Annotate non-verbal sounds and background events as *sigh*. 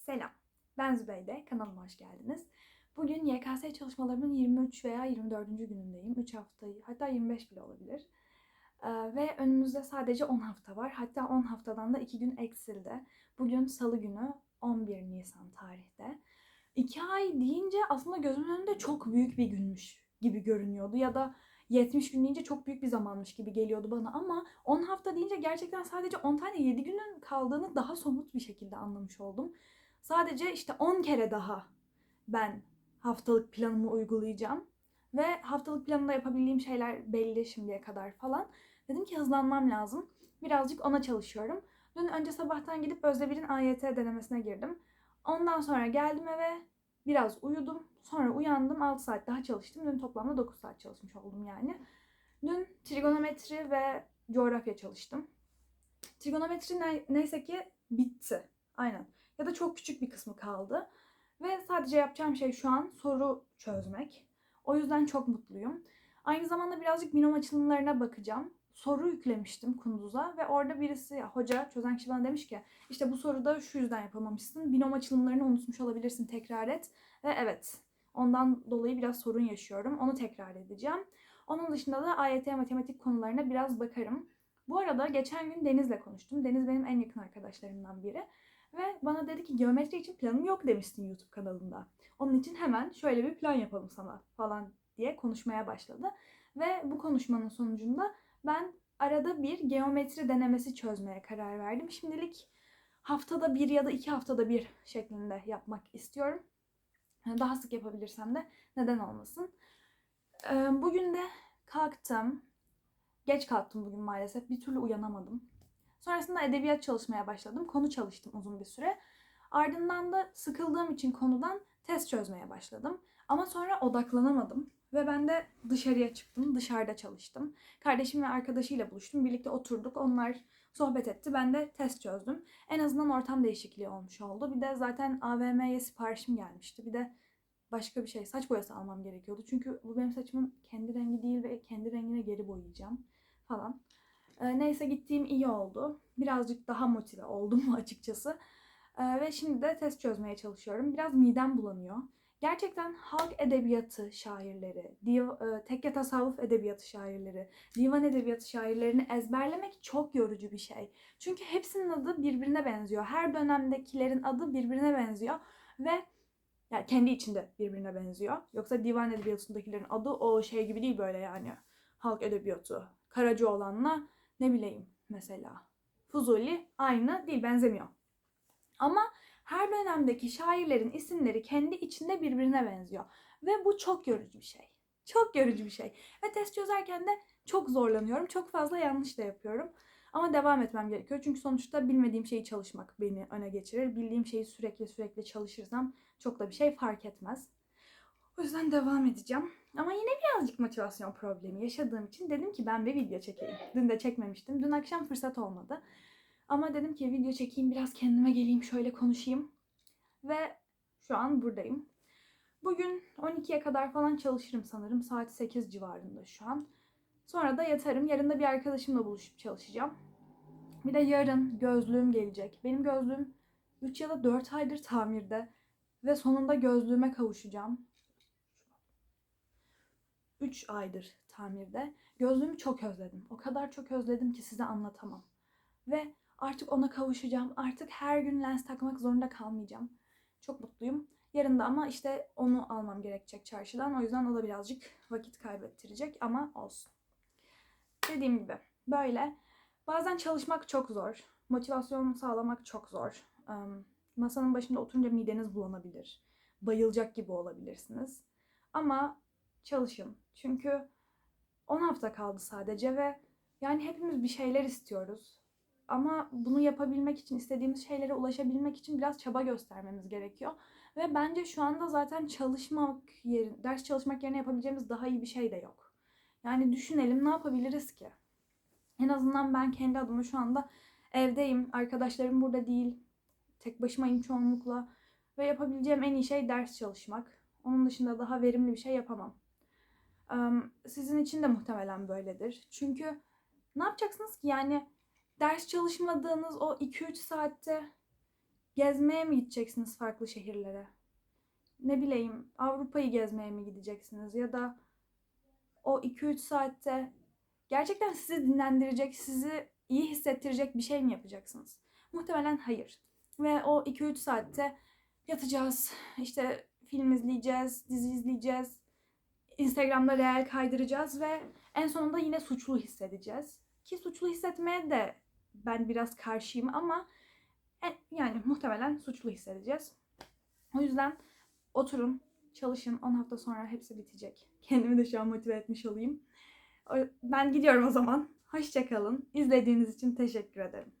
Selam, ben Zübeyde. Kanalıma hoş geldiniz. Bugün YKS çalışmalarımın 23 veya 24. günündeyim. 3 haftayı, hatta 25 bile olabilir. Ee, ve önümüzde sadece 10 hafta var. Hatta 10 haftadan da 2 gün eksildi. Bugün salı günü 11 Nisan tarihte. 2 ay deyince aslında gözümün önünde çok büyük bir günmüş gibi görünüyordu. Ya da 70 gün deyince çok büyük bir zamanmış gibi geliyordu bana ama 10 hafta deyince gerçekten sadece 10 tane 7 günün kaldığını daha somut bir şekilde anlamış oldum. Sadece işte 10 kere daha ben haftalık planımı uygulayacağım. Ve haftalık planında yapabildiğim şeyler belli şimdiye kadar falan. Dedim ki hızlanmam lazım. Birazcık ona çalışıyorum. Dün önce sabahtan gidip Özdebir'in AYT denemesine girdim. Ondan sonra geldim eve biraz uyudum. Sonra uyandım 6 saat daha çalıştım. Dün toplamda 9 saat çalışmış oldum yani. Dün trigonometri ve coğrafya çalıştım. Trigonometri ne- neyse ki bitti. Aynen. Ya da çok küçük bir kısmı kaldı. Ve sadece yapacağım şey şu an soru çözmek. O yüzden çok mutluyum. Aynı zamanda birazcık binom açılımlarına bakacağım. Soru yüklemiştim Kunduz'a ve orada birisi, hoca, çözen kişi bana demiş ki işte bu soruda şu yüzden yapamamışsın. Binom açılımlarını unutmuş olabilirsin tekrar et. Ve evet ondan dolayı biraz sorun yaşıyorum. Onu tekrar edeceğim. Onun dışında da AYT matematik konularına biraz bakarım. Bu arada geçen gün Deniz'le konuştum. Deniz benim en yakın arkadaşlarımdan biri. Ve bana dedi ki geometri için planım yok demiştin YouTube kanalında. Onun için hemen şöyle bir plan yapalım sana falan diye konuşmaya başladı. Ve bu konuşmanın sonucunda ben arada bir geometri denemesi çözmeye karar verdim. Şimdilik haftada bir ya da iki haftada bir şeklinde yapmak istiyorum. Daha sık yapabilirsem de neden olmasın. Ee, Bugün de kalktım. Geç kalktım bugün maalesef. Bir türlü uyanamadım. Sonrasında edebiyat çalışmaya başladım. Konu çalıştım uzun bir süre. Ardından da sıkıldığım için konudan test çözmeye başladım. Ama sonra odaklanamadım. Ve ben de dışarıya çıktım. Dışarıda çalıştım. Kardeşim ve arkadaşıyla buluştum. Birlikte oturduk. Onlar sohbet etti. Ben de test çözdüm. En azından ortam değişikliği olmuş oldu. Bir de zaten AVM'ye siparişim gelmişti. Bir de başka bir şey saç boyası almam gerekiyordu. Çünkü bu benim saçımın kendi rengi değil ve kendi rengine geri boyayacağım falan. Ee, neyse gittiğim iyi oldu. Birazcık daha motive oldum *laughs* açıkçası. Ee, ve şimdi de test çözmeye çalışıyorum. Biraz midem bulanıyor. Gerçekten halk edebiyatı şairleri, div, e, tekke tasavvuf edebiyatı şairleri, divan edebiyatı şairlerini ezberlemek çok yorucu bir şey. Çünkü hepsinin adı birbirine benziyor. Her dönemdekilerin adı birbirine benziyor ve yani kendi içinde birbirine benziyor. Yoksa divan edebiyatındakilerin adı o şey gibi değil böyle yani. Halk edebiyatı, Karacaoğlan'la ne bileyim mesela. Fuzuli aynı değil, benzemiyor. Ama her dönemdeki şairlerin isimleri kendi içinde birbirine benziyor. Ve bu çok yorucu bir şey. Çok yorucu bir şey. Ve test çözerken de çok zorlanıyorum. Çok fazla yanlış da yapıyorum. Ama devam etmem gerekiyor. Çünkü sonuçta bilmediğim şeyi çalışmak beni öne geçirir. Bildiğim şeyi sürekli sürekli çalışırsam çok da bir şey fark etmez. O yüzden devam edeceğim. Ama yine birazcık motivasyon problemi yaşadığım için dedim ki ben bir video çekeyim. Dün de çekmemiştim. Dün akşam fırsat olmadı. Ama dedim ki video çekeyim, biraz kendime geleyim, şöyle konuşayım. Ve şu an buradayım. Bugün 12'ye kadar falan çalışırım sanırım. Saat 8 civarında şu an. Sonra da yatarım. Yarın da bir arkadaşımla buluşup çalışacağım. Bir de yarın gözlüğüm gelecek. Benim gözlüğüm 3 ya da 4 aydır tamirde. Ve sonunda gözlüğüme kavuşacağım. 3 aydır tamirde. Gözlüğümü çok özledim. O kadar çok özledim ki size anlatamam. Ve artık ona kavuşacağım. Artık her gün lens takmak zorunda kalmayacağım. Çok mutluyum. Yarın da ama işte onu almam gerekecek çarşıdan. O yüzden o da birazcık vakit kaybettirecek ama olsun. Dediğim gibi böyle. Bazen çalışmak çok zor. Motivasyon sağlamak çok zor. Masanın başında oturunca mideniz bulanabilir. Bayılacak gibi olabilirsiniz. Ama çalışın. Çünkü 10 hafta kaldı sadece ve yani hepimiz bir şeyler istiyoruz. Ama bunu yapabilmek için, istediğimiz şeylere ulaşabilmek için biraz çaba göstermemiz gerekiyor. Ve bence şu anda zaten çalışmak yerine, ders çalışmak yerine yapabileceğimiz daha iyi bir şey de yok. Yani düşünelim ne yapabiliriz ki? En azından ben kendi adıma şu anda evdeyim. Arkadaşlarım burada değil. Tek başımayım çoğunlukla. Ve yapabileceğim en iyi şey ders çalışmak. Onun dışında daha verimli bir şey yapamam. Sizin için de muhtemelen böyledir. Çünkü ne yapacaksınız ki? Yani ders çalışmadığınız o 2-3 saatte gezmeye mi gideceksiniz farklı şehirlere? Ne bileyim Avrupa'yı gezmeye mi gideceksiniz ya da o 2-3 saatte gerçekten sizi dinlendirecek, sizi iyi hissettirecek bir şey mi yapacaksınız? Muhtemelen hayır. Ve o 2-3 saatte yatacağız, işte film izleyeceğiz, dizi izleyeceğiz, Instagram'da reel kaydıracağız ve en sonunda yine suçlu hissedeceğiz. Ki suçlu hissetmeye de ben biraz karşıyım ama e- yani muhtemelen suçlu hissedeceğiz. O yüzden oturun, çalışın. 10 hafta sonra hepsi bitecek. *laughs* Kendimi de şu an motive etmiş olayım. Ben gidiyorum o zaman. Hoşçakalın. İzlediğiniz için teşekkür ederim.